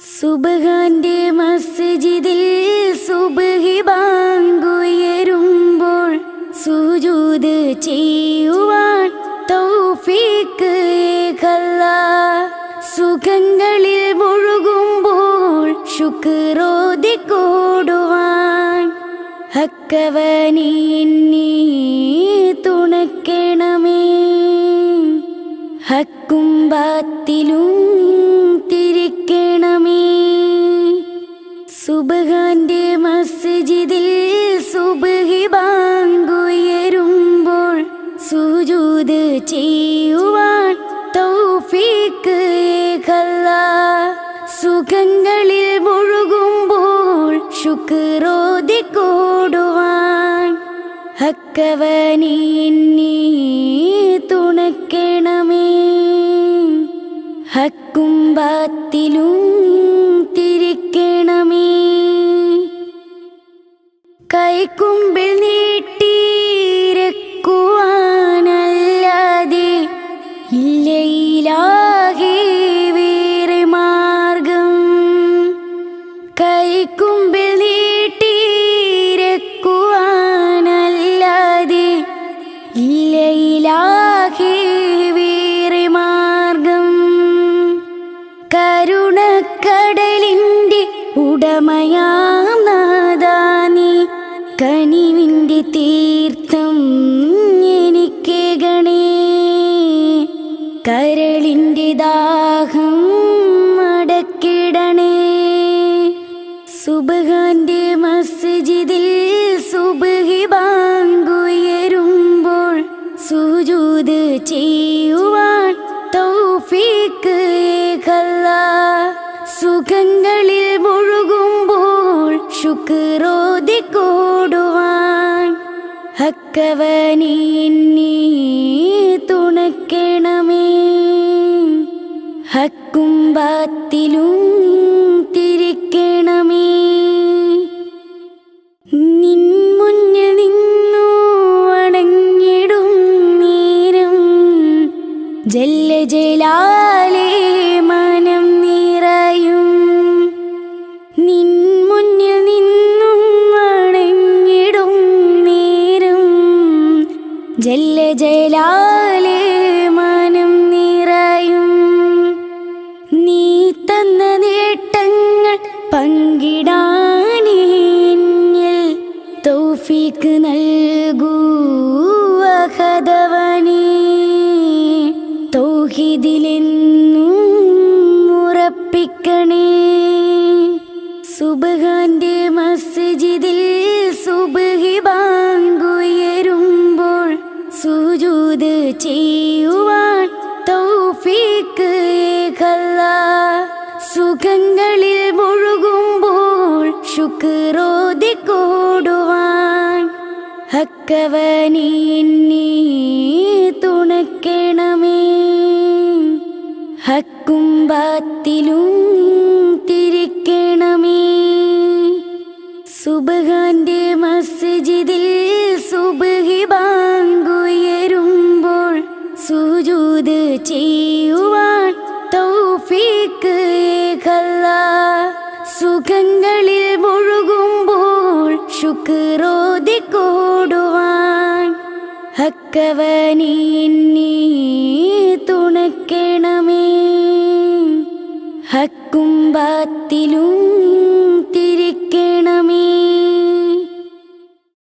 സുബഹാന്റെ മസ്ജിദിൽ സുബഹി ബാങ്കുയരുമ്പോൾ സുജൂദ് ചെയ്യുവാൻ തൗഫീക്ക് ഏകല്ല. സുഖങ്ങളിൽ മുഴുകുമ്പോൾ ശുക്രോതി കൂടുവാൻ. ഹക്കവനീ തുണക്കണമേ ഹക്കും ബാത്തിലും തിരിക്കണമേ. സുബഹാന്റെ മസ്ജിദിൽ സുബഹി ബാങ്കുയരുമ്പോൾ സുജൂത് ചെയ്യുവാൻ തൗഫീക്ക് സുഖങ്ങളിൽ മുഴുകുമ്പോൾ ശുക്രോതി കൂടുവാൻ ഹക്കവനീ തുണക്കണമേ ഹക്കും ബാത്തിലും തിരിക്കണമേ. കൈക്കുമ്പിൽ നീട്ടിരക്കുവാനല്ലാതെ കരുണക്കടലിന്റെ ഉടമയാം നാദാനി കനിവിന്റെ തീർത്ഥം എനിക്ക് ഗണേ. കരളിന്റെ ദാഹം അടക്കിടണേ. സുബഹാന്റെ മസ്ജിദിൽ സുബഹി ബാങ്കുയരുമ്പോൾ സുജൂദ് ചെയ്യുവാൻ തൗഫീക്ക് ഏകല്ല സുഖങ്ങളിൽ മുഴുകുമ്പോൾ ശുക്രോതി കൂടുവാൻ ഹക്കവനീ തുണക്കണമേ ഹക്കും ബാത്തിലും ജല്ല മനം നിറയും. നീ തന്ന നേട്ടങ്ങൾ പങ്കിടാനിൽ തൗഫീക്ക് നൽകൂ അഹദവനേ. തൗഹിദിലെന്നും ഉറപ്പിക്കണേ. സുബഹാന്റെ മസ്ജിദിൽ സുജൂദ് ചെയ്യുവാൻ തൗഫീക്ക് ഏകല്ല. സുഖങ്ങളിൽ മുഴുകുമ്പോൾ ശുക്രോതി കൂടുവാൻ ഹക്കവനി തുണക്കണമേ ഹക്കും ബാത്തിലും തിരിക്കണമേ. സുബഹാന്റെ മസ്ജിദിൽ ചെയ്യുവാൻ തൗഫീക്ക് ഏകല്ല. സുഖങ്ങളിൽ മുഴുകുമ്പോൾ ശുക്രോതി കൂടുവാൻ ഹക്കവനീ തുണക്കണമേ ഹക്കും ബാത്തിലും തിരിക്കണമേ.